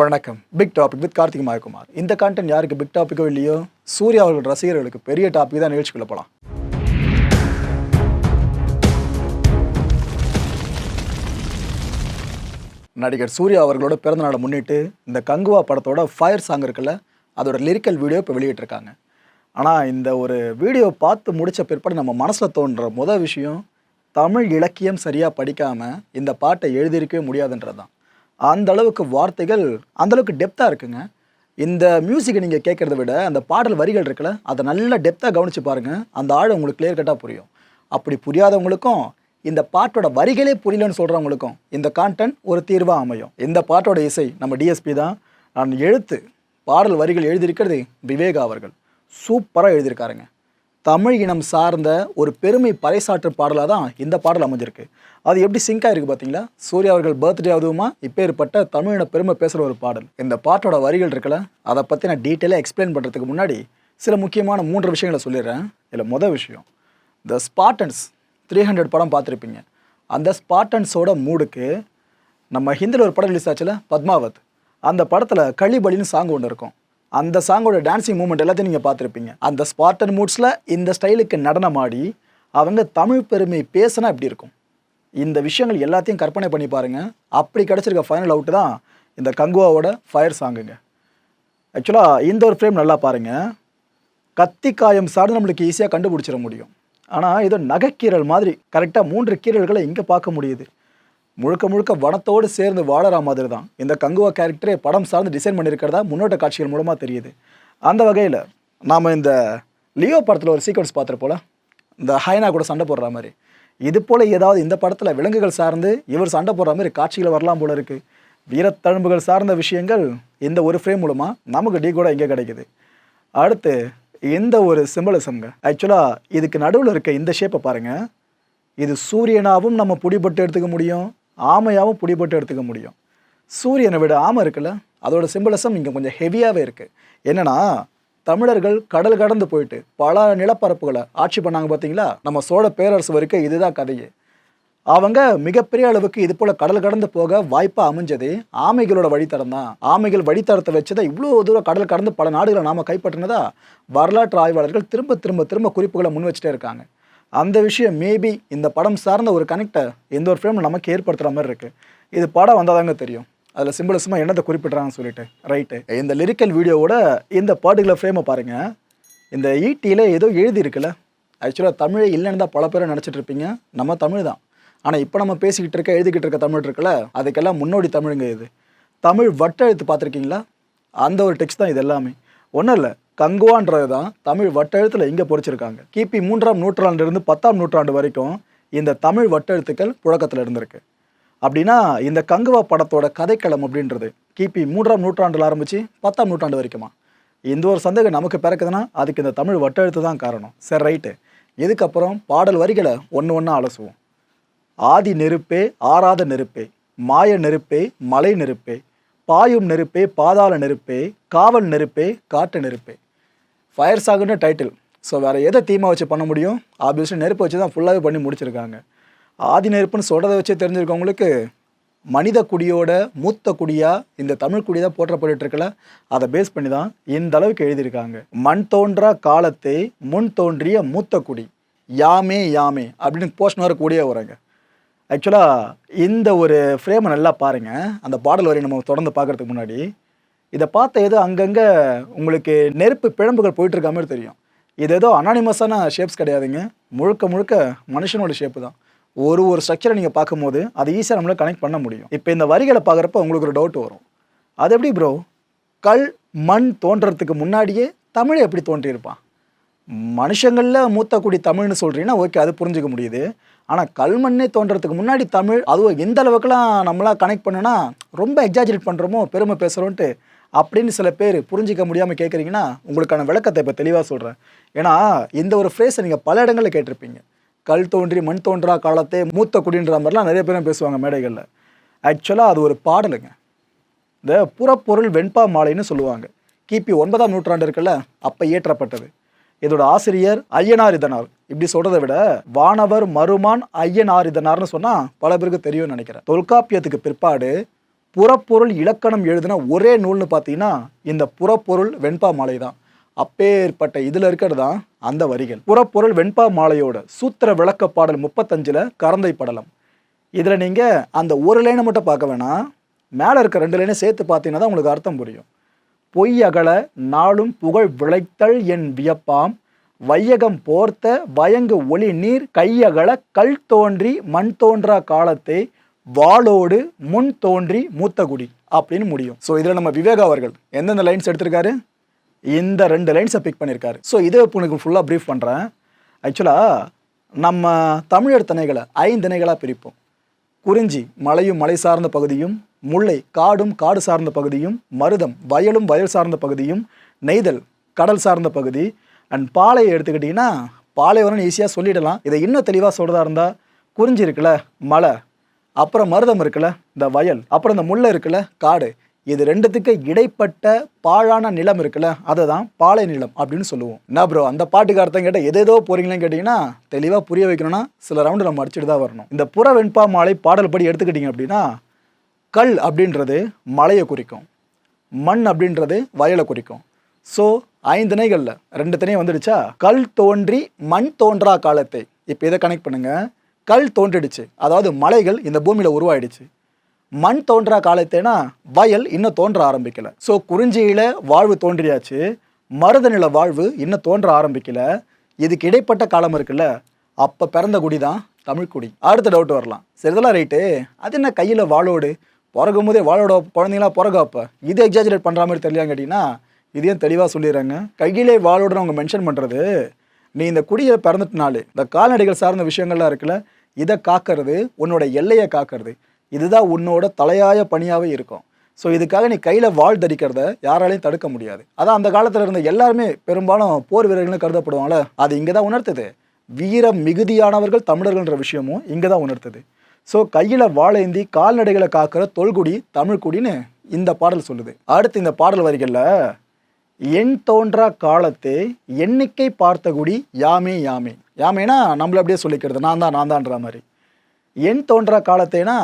வணக்கம். Big topic with Karthik Mayakumar. இந்த content யாருக்கு பிக் டாப்பிக்கோ இல்லையோ சூர்யா அவர்கள் ரசிகர்களுக்கு பெரிய டாபிக் தான் நிகழ்ச்சிக்குள்ள போகலாம் நடிகர் சூர்யா அவர்களோட பிறந்தநாளை முன்னிட்டு இந்த கங்குவா படத்தோட ஃபயர் சாங் இருக்குல்ல அதோட லிரிக்கல் வீடியோ இப்போ வெளியிட்டிருக்காங்க. ஆனால் இந்த ஒரு வீடியோ பார்த்து முடித்த பிற்பாடு நம்ம மனசில் தோன்ற முதல் விஷயம் தமிழ் இலக்கியம் சரியாக படிக்காமல் இந்த பாட்டை எழுதியிருக்கவே முடியாதுன்றது தான் அந்த அளவுக்கு வார்த்தைகள் அந்த அளவுக்கு டெப்த்தாக இருக்குங்க. இந்த மியூசிக்கை நீங்கள் கேட்குறத விட அந்த பாடல் வரிகள் இருக்குல்ல அதை நல்லா டெப்த்தாக கவனித்து பாருங்கள் அந்த ஆழம் உங்களுக்கு கிளியர் கட்டாக புரியும். அப்படி புரியாதவங்களுக்கும் இந்த பாட்டோட வரிகளே புரியலன்னு சொல்கிறவங்களுக்கும் இந்த கான்டென்ட் ஒரு தீர்வாக அமையும். இந்த பாட்டோட இசை நம்ம டிஎஸ்பி தான். நான் எழுத்து பாடல் வரிகள் எழுதியிருக்கிறது விவேகா அவர்கள். சூப்பராக எழுதியிருக்காருங்க. தமிழ் இனம் சார்ந்த ஒரு பெருமை பறைசாற்றும் பாடலாக தான் இந்த பாடல் அமைஞ்சிருக்கு. அது எப்படி சிங்க் ஆயிருக்கு பார்த்தீங்களா சூர்யா அவர்கள் பர்த்டே அதுவுமா? இப்பேற்பட்ட தமிழின பெருமை பேசுகிற ஒரு பாடல். இந்த பாட்டோட வரிகள் இருக்கல அதை பற்றி நான் டீட்டெயிலாக எக்ஸ்பிளைன் பண்ணுறதுக்கு முன்னாடி சில முக்கியமான மூன்று விஷயங்களை சொல்லிடுறேன். இதில் மொதல் விஷயம் த ஸ்பாட்டன்ஸ் த்ரீ ஹண்ட்ரட் படம் பார்த்துருப்பீங்க. அந்த ஸ்பாட்டன்ஸோட மூடுக்கு நம்ம ஹிந்தியில் ஒரு படம் ரிலீஸ் ஆச்சுல பத்மாவத். அந்த படத்தில் களிபலின்னு சாங் ஒன்று இருக்கும். அந்த சாங்கோட டான்சிங் மூமெண்ட் எல்லாத்தையும் நீங்கள் பார்த்துருப்பீங்க. அந்த ஸ்பார்டன் மூட்ஸில் இந்த ஸ்டைலுக்கு நடனமாடி அவங்க தமிழ் பெருமை பேசினா எப்படி இருக்கும்? இந்த விஷயங்கள் எல்லாத்தையும் கற்பனை பண்ணி பாருங்கள் அப்படி கிடச்சிருக்க ஃபைனல் அவுட்டு தான் இந்த கங்குவாவோட ஃபயர் சாங்குங்க ஆக்சுவலாக இந்த ஒரு ஃப்ரேம் நல்லா பாருங்கள் கத்தி காயம் சாடு நம்மளுக்கு ஈஸியாக கண்டுபிடிச்சிட முடியும். ஆனால் இது நகைக்கீரல் மாதிரி கரெக்டாக மூன்று கீரல்களை இங்கே பார்க்க முடியுது. முழுக்க முழுக்க வனத்தோடு சேர்ந்து வாழற மாதிரி தான் இந்த கங்குவா கேரக்டரே படம் சார்ந்து டிசைன் பண்ணியிருக்கிறதா முன்னோட்ட காட்சிகள் மூலமாக தெரியுது. அந்த வகையில் நாம் இந்த லியோ படத்தில் ஒரு சீக்வன்ஸ் பார்த்துருப்போல இந்த ஹைனா கூட சண்டை போடுற மாதிரி. இது போல் ஏதாவது இந்த படத்தில் விலங்குகள் சார்ந்து இவர் சண்டை போடுற மாதிரி காட்சிகள் வரலாம் போல இருக்குது வீரத்தழும்புகள் சார்ந்த விஷயங்கள் இந்த ஒரு ஃப்ரேம் மூலமாக நமக்கு டீ கூட இங்கே கிடைக்குது. அடுத்து இந்த ஒரு சிம்பலிசம்ங்க ஆக்சுவலாக இதுக்கு நடுவில் இருக்க இந்த ஷேப்பை பாருங்கள் இது சூரியனாகவும் நம்ம புடிபட்டு எடுத்துக்க முடியும். ஆமையாகவும் பிடிபட்டு எடுத்துக்க முடியும். சூரியனை விட ஆமை இருக்குல்ல அதோட சிம்பிளசம் இங்கே கொஞ்சம் ஹெவியாகவே இருக்குது என்னென்னா தமிழர்கள் கடல் கடந்து போயிட்டு பல நிலப்பரப்புகளை ஆட்சி பண்ணாங்க பார்த்தீங்களா நம்ம சோழ பேரரசு வரைக்கும் இதுதான் கதையே. அவங்க மிகப்பெரிய அளவுக்கு இது போல் கடல் கடந்து போக வாய்ப்பாக அமைஞ்சது ஆமைகளோட வழித்தடம் தான். ஆமைகள் வழித்தடத்தை வச்சதை இவ்வளோ தூரம் கடல் கடந்து பல நாடுகளை நாம கைப்பற்றினதா வரலாற்று ஆய்வாளர்கள் திரும்ப திரும்ப திரும்ப குறிப்புகளை முன் வச்சுட்டே இருக்காங்க. அந்த விஷயம் மேபி இந்த படம் சார்ந்த ஒரு கனெக்டை எந்த ஒரு ஃப்ரேம் நமக்கு ஏற்படுத்துகிற மாதிரி இருக்குது இது படம் வந்தாதாங்க தெரியும். அதில் சிம்பிளஸுமாக என்னத்தை குறிப்பிட்றாங்கன்னு சொல்லிட்டு. ரைட்டு இந்த லிரிக்கல் வீடியோவோட இந்த பர்டிகுலர் ஃப்ரேமை பாருங்கள் இந்த e ஈட்டியில் ஏதோ எழுதியிருக்குல்ல. ஆக்சுவலாக தமிழே இல்லைன்னு தான் பல பேர் நினச்சிட்டு இருப்பீங்க. நம்ம தமிழ் தான். ஆனால் இப்போ நம்ம பேசிக்கிட்டு இருக்க எழுதிக்கிட்டு இருக்க தமிழ் இருக்குல்ல அதுக்கெல்லாம் முன்னோடி தமிழுங்க இது. தமிழ் வட்டெழுத்து பார்த்துருக்கீங்களா? அந்த ஒரு டெக்ஸ்ட் தான் இது எல்லாமே. ஒன்றும் இல்லை. கங்குவான்றது தான் தமிழ் வட்டெழுத்தில் இங்கே பொறிச்சிருக்காங்க. கிபி மூன்றாம் நூற்றாண்டிலிருந்து பத்தாம் நூற்றாண்டு வரைக்கும் இந்த தமிழ் வட்டெழுத்துக்கள் புழக்கத்தில் இருந்திருக்கு. அப்படின்னா இந்த கங்குவா படத்தோட கதைக்களம் அப்படின்றது கிபி மூன்றாம் நூற்றாண்டில் ஆரம்பித்து பத்தாம் நூற்றாண்டு வரைக்குமா. இந்த ஒரு சந்தேகம் நமக்கு பிறக்குதுன்னா அதுக்கு இந்த தமிழ் வட்டெழுத்து தான் காரணம். சரி ரைட்டு. இதுக்கப்புறம் பாடல் வரிகளை ஒன்று ஒன்றா அலசுவோம். ஆதி நெருப்பே ஆறாத நெருப்பே மாய நெருப்பே மலை நெருப்பே பாயும் நெருப்பே பாதாள நெருப்பே காவல் நெருப்பே காட்டு நெருப்பே. ஃபயர் சாகுன்னு டைட்டில் ஸோ வேறு எதை தீமாக வச்சு பண்ண முடியும்? ஆப்வியஸ்லி நெருப்பை வச்சு தான் ஃபுல்லாகவே பண்ணி முடிச்சிருக்காங்க. ஆதி நெருப்புன்னு சொல்கிறத வச்சே தெரிஞ்சிருக்கவங்களுக்கு மனித குடியோட மூத்த குடியாக இந்த தமிழ் குடி தான் போற்றப்பட்டுருக்கல அதை பேஸ் பண்ணி தான் இந்த அளவுக்கு எழுதியிருக்காங்க. மண் தோன்றா காலத்தை முன் தோன்றிய மூத்த குடி. யாமே யாமே அப்படின்னு போஸ்ட் வரக்கூடிய வராங்க ஆக்சுவலாக இந்த ஒரு ஃப்ரேமை நல்லா பாருங்கள் அந்த பாடல் வரி நம்ம தொடர்ந்து பார்க்கறதுக்கு முன்னாடி. இதை பார்த்த ஏதோ அங்கங்கே உங்களுக்கு நெருப்பு பிழம்புகள் போயிட்டுருக்க மாதிரி தெரியும். இது ஏதோ அனானிமஸான ஷேப்ஸ் கிடையாதுங்க. முழுக்க முழுக்க மனுஷனோட ஷேப்பு தான். ஒரு ஒரு ஸ்ட்ரக்சரை நீங்கள் பார்க்கும்போது அதை ஈஸியாக நம்மளால் கனெக்ட் பண்ண முடியும். இப்போ இந்த வரிகளை பார்க்குறப்ப உங்களுக்கு ஒரு டவுட் வரும். அது எப்படி ப்ரோ கல் மண் தோன்றதுக்கு முன்னாடியே தமிழ் எப்படி தோன்றியிருப்பான்? மனுஷங்களில் மூத்தக்குடி தமிழ்னு சொல்கிறீங்கன்னா ஓகே அது புரிஞ்சுக்க முடியுது. ஆனால் கல்மண்ணே தோன்றதுக்கு முன்னாடி தமிழ் அதுவும் எந்த அளவுக்குலாம் நம்மளாம் கனெக்ட் பண்ணுனா ரொம்ப எக்ஸாஜரேட் பண்ணுறோமோ பெருமை பேசுகிறோன்ட்டு அப்படின்னு சில பேர் புரிஞ்சிக்க முடியாமல் கேட்குறீங்கன்னா உங்களுக்கான விளக்கத்தை இப்போ தெளிவாக சொல்கிறேன் ஏன்னா இந்த ஒரு ஃப்ரேஸை நீங்கள் பல இடங்களில் கேட்டிருப்பீங்க. கல் தோன்றி மண் தோன்றா காலத்தே மூத்த குடின்ற மாதிரிலாம் நிறைய பேரும் பேசுவாங்க மேடைகளில். ஆக்சுவலாக அது ஒரு பாடலுங்க. இந்த புறப்பொருள் வெண்பா மாலைன்னு சொல்லுவாங்க. கிபி ஒன்பதாம் நூற்றாண்டு இருக்குல்ல அப்போ இயற்றப்பட்டது. இதோட ஆசிரியர் ஐயனார் இதனார். இப்படி சொல்றதை விட வானவர் மருமான் ஐயனார் இதனார்னு சொன்னா பல பேருக்கு தெரியும்னு நினைக்கிறேன். தொல்காப்பியத்துக்கு பிற்பாடு புறப்பொருள் இலக்கணம் எழுதின ஒரே நூல்னு பார்த்தீங்கன்னா இந்த புறப்பொருள் வெண்பா மாலை தான். அப்பேற்பட்ட இதில் இருக்கிறது தான் அந்த வரிகள். புறப்பொருள் வெண்பா மாலையோட சூத்திர விளக்க பாடல் முப்பத்தஞ்சில் கரந்தை படலம். இதில் நீங்கள் அந்த ஒரு லைனை மட்டும் பார்க்க வேணாம் மேலே இருக்க ரெண்டு லைனை சேர்த்து பார்த்தீங்கன்னா தான் உங்களுக்கு அர்த்தம் புரியும். பொய் அகல நாளும் புகழ் விளைத்தல் என் வியப்பாம் வையகம் போர்த்த வயங்கு ஒளி நீர் கையகல கல் தோன்றி மண் தோன்றா காலத்தை வாளோடு முன் தோன்றி மூத்தகுடி அப்படின்னு முடியும். ஸோ இதில் நம்ம விவேகா அவர்கள் எந்தெந்த லைன்ஸ் எடுத்திருக்காரு? இந்த ரெண்டு லைன்ஸை பிக் பண்ணியிருக்காரு ஸோ இதை இப்போ உனக்கு ஃபுல்லாக ப்ரீஃப் பண்ணுறேன் ஆக்சுவலாக நம்ம தமிழர் திணைகளை ஐந்திணைகளாக பிரிப்போம். குறிஞ்சி மலையும் மலை சார்ந்த பகுதியும் முல்லை காடும் காடு சார்ந்த பகுதியும் மருதம் வயலும் வயல் சார்ந்த பகுதியும் நெய்தல் கடல் சார்ந்த பகுதி அண்ட் பாலையை எடுத்துக்கிட்டிங்கன்னா பாலைவனம் ஈஸியாக சொல்லிடலாம். இதை இன்னும் தெளிவாக சொல்கிறதா இருந்தால் குறிஞ்சி இருக்குல்ல மலை அப்புறம் மருதம் இருக்குல்ல இந்த வயல் அப்புறம் இந்த முல்லை இருக்குல்ல காடு. இது ரெண்டுத்துக்கு இடைப்பட்ட பாழான நிலம் இருக்குல்ல அதை தான் பாலை நிலம் அப்படின்னு சொல்லுவோம். என்ன ப்ரோ அந்த பாட்டுக்கு அர்த்தம் கேட்டால் எதேதோ போறீங்களேன்னு கேட்டிங்கன்னா தெளிவாக புரிய வைக்கணும்னா சில ரவுண்டு நம்ம அடிச்சுட்டு தான் வரணும். இந்த புற வெண்பா மாலை பாடல் படி எடுத்துக்கிட்டிங்க அப்படின்னா கல் அப்படின்றது மலையை குறிக்கும். மண் அப்படின்றது வயலை குறிக்கும். ஸோ ஐந்து திணைகளில் ரெண்டு திணையும் வந்துடுச்சா? கல் தோன்றி மண் தோன்றா காலத்தை. இப்போ இதை கனெக்ட் பண்ணுங்க. கல் தோன்றிடுச்சு. அதாவது மலைகள் இந்த பூமியில் உருவாயிடுச்சு. மண் தோன்றா காலத்தேனா வயல் இன்னும் தோன்ற ஆரம்பிக்கல. ஸோ குறிஞ்சியில் வாழ்வு தோன்றியாச்சு. மருத நில வாழ்வு இன்னும் தோன்ற ஆரம்பிக்கல. இதுக்கு இடைப்பட்ட காலம் இருக்குல்ல. அப்போ பிறந்த குடி தான் தமிழ்குடி அடுத்த டவுட் வரலாம். சரி இதெல்லாம் ரைட்டு அது என்ன கையில் வாழோடு பிறக்கும் போதே வாழோட குழந்தைங்களா பிறகு அப்போ? இது எக்ஸாஜரேட் பண்ணுற மாதிரி தெரியலான்னு கேட்டிங்கன்னா இதையும் தெளிவாக சொல்லிடுறாங்க. கையிலே வாளோடு அவங்க மென்ஷன் பண்ணுறது நீ இந்த குடியை பிறந்துட்டனாலே இந்த கால்நடைகள் சார்ந்த விஷயங்கள்லாம் இருக்குல்ல இதை காக்கிறது உன்னோட எல்லையை காக்கிறது. இதுதான் உன்னோட தலையாய பணியாகவே இருக்கும். ஸோ இதுக்காக நீ கையில் வாள் தரிக்கிறத யாராலையும் தடுக்க முடியாது. அதான் அந்த காலத்தில் இருந்த எல்லாருமே பெரும்பாலும் போர் வீரர்கள்னு கருதப்படுவாங்களே அது இங்கே தான் உணர்த்துது. வீர மிகுதியானவர்கள் தமிழர்கள்ன்ற விஷயமும் இங்கே தான் உணர்த்துது. ஸோ கையில் வாழேந்தி கால்நடைகளை காக்கிற தொல்குடி தமிழ்குடின்னு இந்த பாடல் சொல்லுது. அடுத்து இந்த பாடல் வரிகளில் எண் தோன்றா காலத்தே எண்ணிக்கை பார்த்த குடி யாமே யாமே. யாமேனா நம்மள அப்படியே சொல்லிக்கிறது. நான் தான் நான் தான்ற மாதிரி. எண் தோன்றா காலத்தேனா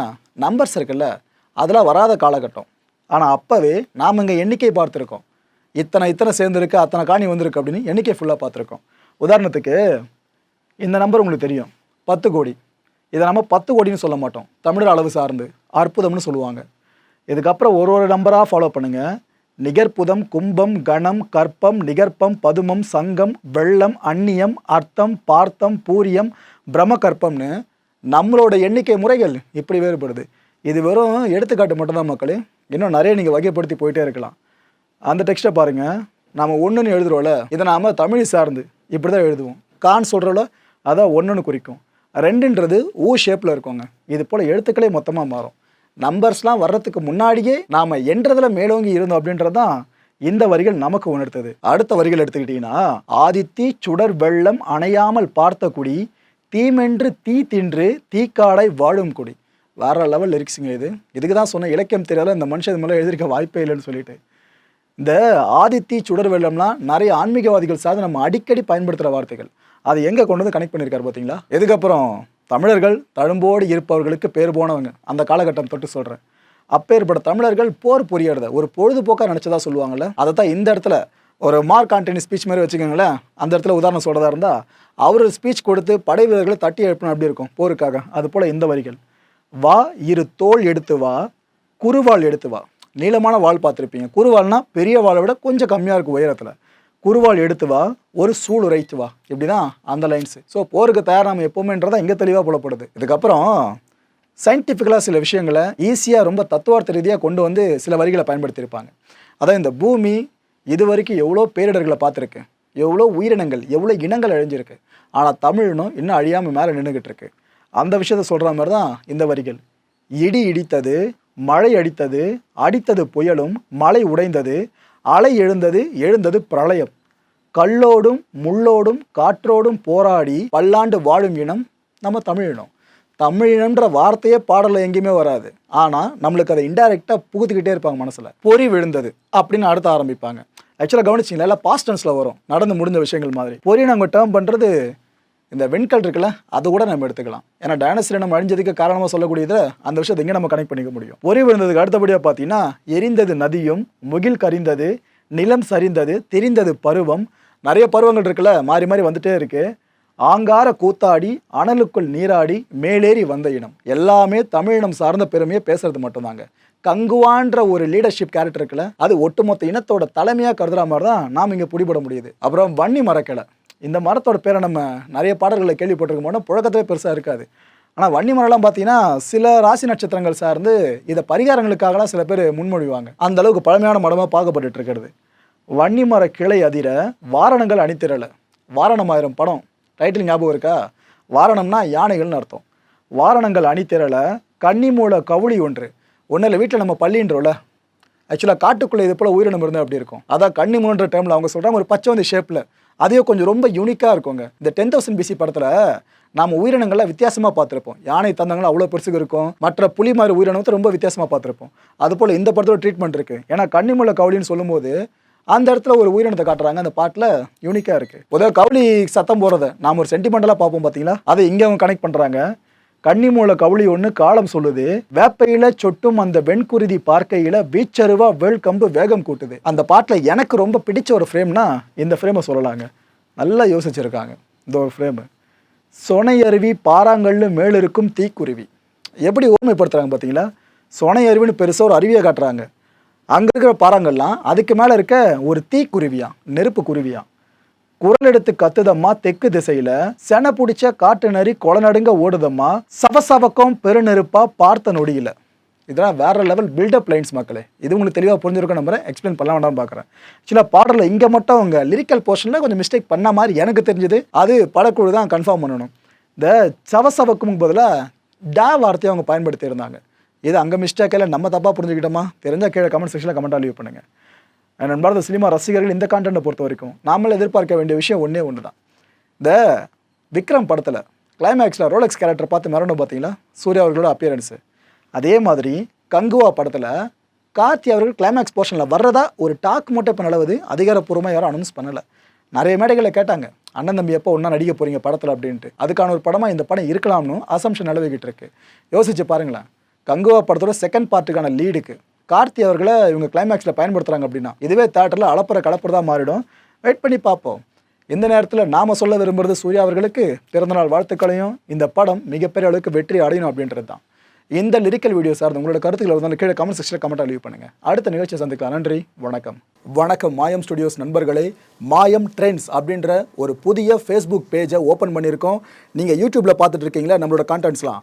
நம்பர்ஸ் இருக்குல்ல அதெல்லாம் வராத காலகட்டம். ஆனால் அப்போவே நாம் இங்கே எண்ணிக்கை பார்த்துருக்கோம். இத்தனை இத்தனை சேர்ந்துருக்கு அத்தனை காணி வந்திருக்கு அப்படின்னு எண்ணிக்கை ஃபுல்லாக பார்த்துருக்கோம். உதாரணத்துக்கு இந்த நம்பர் உங்களுக்கு தெரியும். பத்து கோடி. இதை நம்ம பத்து கோடின்னு சொல்ல மாட்டோம். தமிழர் அளவு சார்ந்து அற்புதம்னு சொல்லுவாங்க. இதுக்கப்புறம் ஒரு ஒரு நம்பராக ஃபாலோ பண்ணுங்கள் நிகர்ப்புதம் கும்பம் கணம் கற்பம் நிகர்ப்பம் பதுமம் சங்கம் வெள்ளம் அந்நியம் அர்த்தம் பார்த்தம் பூரியம் பிரம்மகற்பம்னு நம்மளோட எண்ணிக்கை முறைகள் இப்படி வேறுபடுது. இது வெறும் எடுத்துக்காட்டு மட்டும்தான் மக்களே. இன்னும் நிறைய நீங்கள் வகைப்படுத்தி போயிட்டே இருக்கலாம். அந்த டெக்ஸ்ட்டை பாருங்கள் நாம் ஒன்றுன்னு எழுதுறோம்ல இதை நாம் தமிழ் சார்ந்து இப்படி தான் எழுதுவோம். கான் சொல்கிறோல அதான் ஒன்றுன்னு குறிக்கும். ரெண்டுன்றது ஊ ஷேப்பில் இருக்கோங்க. இது போல் எழுத்துக்களே மொத்தமாக மாறும். நம்பர்ஸ்லாம் வர்றதுக்கு முன்னாடியே நாம் என்றதில் மேலோங்கி இருந்தோம் அப்படின்றது தான் இந்த வரிகள் நமக்கு உணர்த்தது. அடுத்த வரிகள் எடுத்துக்கிட்டிங்கன்னா ஆதித்தி சுடர் வெள்ளம் அணையாமல் பார்த்த குடி தீமென்று தீ தின்று தீக்காடை வாழும் குடி. வேற லெவல் லிரிக்ஸுங்க இது. இதுக்கு தான் சொன்ன இலக்கியம் தெரியாத இந்த மனுஷன் மேலே எழுதியிருக்க வாய்ப்பே இல்லைன்னு சொல்லிட்டு. இந்த ஆதித்தி சுடர் வெள்ளம்லாம் நிறைய ஆன்மீகவாதிகள் சார்ந்து நம்ம அடிக்கடி பயன்படுத்துகிற வார்த்தைகள். அதை எங்கே கொண்டு வந்து கனெக்ட் பண்ணியிருக்காரு பார்த்தீங்களா? இதுக்கப்புறம் தமிழர்கள் தழும்போடு இருப்பவர்களுக்கு பேர் போனவங்க. அந்த காலகட்டம் தொட்டு சொல்கிறேன் அப்பேற்பட்ட தமிழர்கள் போர் புரியறத ஒரு பொழுதுபோக்காக நினச்சதா சொல்லுவாங்கல்ல அதை தான் இந்த இடத்துல ஒரு மார்க் ஆண்டனி ஸ்பீச் மாதிரி வச்சுக்கோங்களேன் அந்த இடத்துல உதாரணம் சொல்கிறதா இருந்தால் அவர் ஸ்பீச் கொடுத்து படை வீரர்களை தட்டி எழுப்பணும் அப்படி இருக்கும்? போருக்காக. அது போல் இந்த வரிகள். வா இரு தோல் எடுத்து வா குறுவாள் எடுத்து வா. நீளமான வாள் பார்த்துருப்பீங்க. குறுவாள்னா பெரிய வாளை விட கொஞ்சம் கம்மியாக இருக்கும் உயரத்தில். குருவால் எடுத்து வா ஒரு சூழ் உரைத்து வா. இப்படி தான் அந்த லைன்ஸு ஸோ போருக்கு தயார் நம்ம எப்போவுமேன்றதா இங்கே தெளிவாக புலப்படுது. இதுக்கப்புறம் சயின்டிஃபிக்கலாக சில விஷயங்களை ஈஸியாக ரொம்ப தத்துவார்த்த ரீதியாக கொண்டு வந்து சில வரிகளை பயன்படுத்தியிருப்பாங்க. அதான் இந்த பூமி இது வரைக்கும் எவ்வளோ பேரிடர்களை பார்த்துருக்கு. எவ்வளோ உயிரினங்கள் எவ்வளோ இனங்கள் அழிஞ்சிருக்கு. ஆனால் தமிழ்னும் இன்னும் அழியாமல் மேலே நின்றுக்கிட்டு இருக்கு. அந்த விஷயத்த சொல்கிற மாதிரி தான் இந்த வரிகள். இடி இடித்தது மழை அடித்தது அடித்தது புயலும் மழை உடைந்தது அலை எழுந்தது எழுந்தது பிரளயம். கல்லோடும் முள்ளோடும் காற்றோடும் போராடி பல்லாண்டு வாழும் இனம் நம்ம தமிழினம் தமிழினம்ன்ற வார்த்தையே பாடலில் எங்கேயுமே வராது. ஆனால் நம்மளுக்கு அதை இன்டைரக்டாக புகுத்துக்கிட்டே இருப்பாங்க மனசில். பொறி விழுந்தது அப்படின்னு அடுத்த ஆரம்பிப்பாங்க. ஆக்சுவலாக கவனிச்சிங்களா எல்லாம் பாஸ்டன்ஸில் வரும். நடந்து முடிஞ்ச விஷயங்கள் மாதிரி. பொறி நாங்கள் டேர்ம் பண்ணுறது இந்த வெண்கல் இருக்குல்ல அது கூட நம்ம எடுத்துக்கலாம். ஏன்னா டைனஸ்டி நம்ம அழிஞ்சதுக்கு காரணமாக சொல்லக்கூடியது அந்த விஷயத்தை இங்கே நம்ம கனெக்ட் பண்ணிக்க முடியும். ஒரே விழுந்ததுக்கு அடுத்தபடியாக பார்த்தீங்கன்னா எரிந்தது நதியும் முகில் கரிந்தது நிலம் சரிந்தது தெரிந்தது பருவம் நிறைய பருவங்கள் இருக்குல்ல மாறி மாறி வந்துட்டே இருக்குது ஆங்கார கூத்தாடி அனலுக்குள் நீராடி மேலேறி வந்த இனம். எல்லாமே தமிழினம் சார்ந்த பெருமையை பேசுறது மட்டும்தாங்க. கங்குவான்ற ஒரு லீடர்ஷிப் கேரக்டர் இருக்குல்ல அது ஒட்டுமொத்த இனத்தோட தலைமையாக கருதுற மாதிரி தான் நாம் இங்கே பிடிபட முடியுது. அப்புறம் வன்னி மரக்கிளை இந்த மரத்தோட பேரை நம்ம நிறைய பாடல்களை கேள்விப்பட்டிருக்க மாட்டோம் புழக்கத்திலே பெருசாக இருக்காது. ஆனால் வன்னி மரம்லாம் பார்த்தீங்கன்னா சில ராசி நட்சத்திரங்கள் சார்ந்து இதை பரிகாரங்களுக்காகலாம் சில பேர் முன்மொழிவாங்க. அந்த அளவுக்கு பழமையான மரமாக பார்க்கப்பட்டு இருக்கிறது. வன்னி மர கிளை அதிர வாரணங்கள் அணித்திரல வாரணமாயிரம் படம். டைட்டில் ஞாபகம் இருக்கா? வாரணம்னா யானைகள்னு அர்த்தம். வாரணங்கள் அணித்திரல கன்னிமூல கவுளி ஒன்று. ஒன்றும் இல்லை வீட்டில் நம்ம பள்ளின்றோம்ல. ஆக்சுவலாக காட்டுக்குள்ளே இது போல் உயிரினம் இருந்தால் அப்படி இருக்கும்? அதான் கன்னிமூன்ற டைமில் அவங்க சொல்கிறாங்க ஒரு பச்சை வந்து ஷேப்பில் அதே கொஞ்சம் ரொம்ப யூனிக்காக இருக்குங்க. இந்த டென் தௌசண்ட் பிசி படத்தில் நாம உயிரினங்களை வித்தியாசமாக பார்த்துருப்போம். யானை தந்தங்கள் அவ்வளோ பெருசுக்கு இருக்கும். மற்ற புலி மாதிரி உயிரினத்தை ரொம்ப வித்தியாசமாக பார்த்துருப்போம். அதுபோல் இந்த படத்தோட ட்ரீட்மெண்ட் இருக்குது ஏன்னா கன்னிமுள்ள கவுளின்னு சொல்லும்போது அந்த இடத்துல ஒரு உயிரினத்தை காட்டுறாங்க. அந்த பாட்டில் யூனிக்காக இருக்குது உதவ கவுளி சத்தம் போகிறத நாம் ஒரு சென்டிமெண்டலாக பார்ப்போம் பார்த்தீங்களா அதை இங்கே அவங்க கனெக்ட் பண்ணுறாங்க கன்னிமூல கவுளி ஒன்று காலம் சொல்லுது. வேப்பையில சொட்டும் அந்த வெண்குருதி பார்க்கையில வீச்சருவா வேல்கம்பு வேகம் கூட்டுது. அந்த பாட்டில் எனக்கு ரொம்ப பிடிச்ச ஒரு ஃப்ரேம்னா இந்த ஃப்ரேமை சொல்லலாங்க. நல்லா யோசிச்சிருக்காங்க இந்த ஒரு ஃப்ரேமு. சொனையருவி பாறாங்கல்லு மேலிருக்கும் தீக்குருவி. எப்படி ஓர்மைப்படுத்துகிறாங்க பார்த்தீங்களா சொனையருவின்னு பெருசாக ஒரு அருவியை காட்டுறாங்க. அங்கே இருக்கிற பாறாங்கல்லாம் அதுக்கு மேலே இருக்க ஒரு தீக்குருவியா நெருப்பு குருவியாக குரல் எடுத்து கத்துதம்மா தெற்கு திசையில. சென பிடிச்ச காட்டு நரி கொலநடுங்க ஓடுதம்மா. சவசவக்கம் பெருநெருப்பா பார்த்த நொடியில. இதெல்லாம் வேற லெவல் பில்டப் லைன்ஸ் மக்களே. இது உங்களுக்கு தெளிவாக புரிஞ்சிருக்கும் நம்புறேன். எக்ஸ்பிளைன் பண்ண வேண்டாம்னு பார்க்குறேன் ஆக்சுவலாக பாடலில் இங்கே மட்டும் அவங்க லிரிக்கல் போர்ஷனில் கொஞ்சம் மிஸ்டேக் பண்ண மாதிரி எனக்கு தெரிஞ்சது. அது படக்குழு தான் கன்ஃபார்ம் பண்ணணும். இந்த சவசவக்கும் பதிலாக டா வார்த்தையை அவங்க பயன்படுத்தியிருந்தாங்க. இது அங்கே மிஸ்டேக் இல்லை நம்ம தப்பாக புரிஞ்சுக்கிட்டோமா? தெரிஞ்சால் கீழே கமெண்ட் செக்ஷனில் கமெண்ட்டாக லீவ் பண்ணுங்கள் நண்பார்ந்த சினிமா ரசிகர்கள் இந்த கான்டென்ட்டை பொறுத்த வரைக்கும் நாமளே எதிர்பார்க்க வேண்டிய விஷயம் ஒன்றே ஒன்று தான் இந்த விக்ரம் படத்தில் கிளைமேக்ஸில் ரோலெக்ஸ் கேரக்டர் பார்த்து மரணம் பார்த்தீங்களா? சூர்யா அவர்களோட அப்பியரன்ஸு அதே மாதிரி கங்குவா படத்தில் கார்த்தி அவர்கள் கிளைமேக்ஸ் போர்ஷனில் வர்றதா ஒரு டாக் மட்டும் இப்போ நிலவுது. அதிகாரப்பூர்வமாக யாரும் அனௌன்ஸ் பண்ணலை. நிறைய மேடைகளில் கேட்டாங்க. அண்ணன் தம்பி எப்போ ஒன்றா நடிக்க போகிறீங்க படத்தில்? அப்படின்ட்டு. அதுக்கான ஒரு படமாக இந்த படம் இருக்கலாம்னு அசம்ஷன் நிலவிக்கிட்டு இருக்கு. யோசிச்சு பாருங்களேன். கங்குவா படத்தோட செகண்ட் பார்ட்டுக்கான லீடுக்கு கார்த்தி அவர்களை இவங்க கிளைமேக்ஸில் பயன்படுத்துகிறாங்க அப்படின்னா இதுவே தேட்டரில் அளப்புற கலப்புறதாக மாறிடும். வெயிட் பண்ணி பார்ப்போம். இந்த நேரத்தில் நாம் சொல்ல விரும்புறது சூர்யா அவர்களுக்கு பிறந்தநாள் வாழ்த்துக்களையும் இந்த படம் மிகப்பெரிய அளவுக்கு வெற்றி அடையணும் அப்படின்றது தான். இந்த லிரிக்கல் வீடியோ சார் உங்களோட கருத்துக்களை வந்து கீழே கமெண்ட் செக்ஷனில் கமெண்ட் லீவ் பண்ணுங்கள் அடுத்த நிகழ்ச்சியை சந்திக்கலாம். நன்றி வணக்கம். வணக்கம் மாயம் ஸ்டுடியோஸ் நண்பர்களே. மாயம் ட்ரெண்ட்ஸ் அப்படின்ற ஒரு புதிய ஃபேஸ்புக் பேஜை ஓப்பன் பண்ணியிருக்கோம். நீங்கள் யூடியூப்பில் பார்த்துட்டு இருக்கீங்களா? நம்மளோட கான்டென்ட்ஸ்லாம்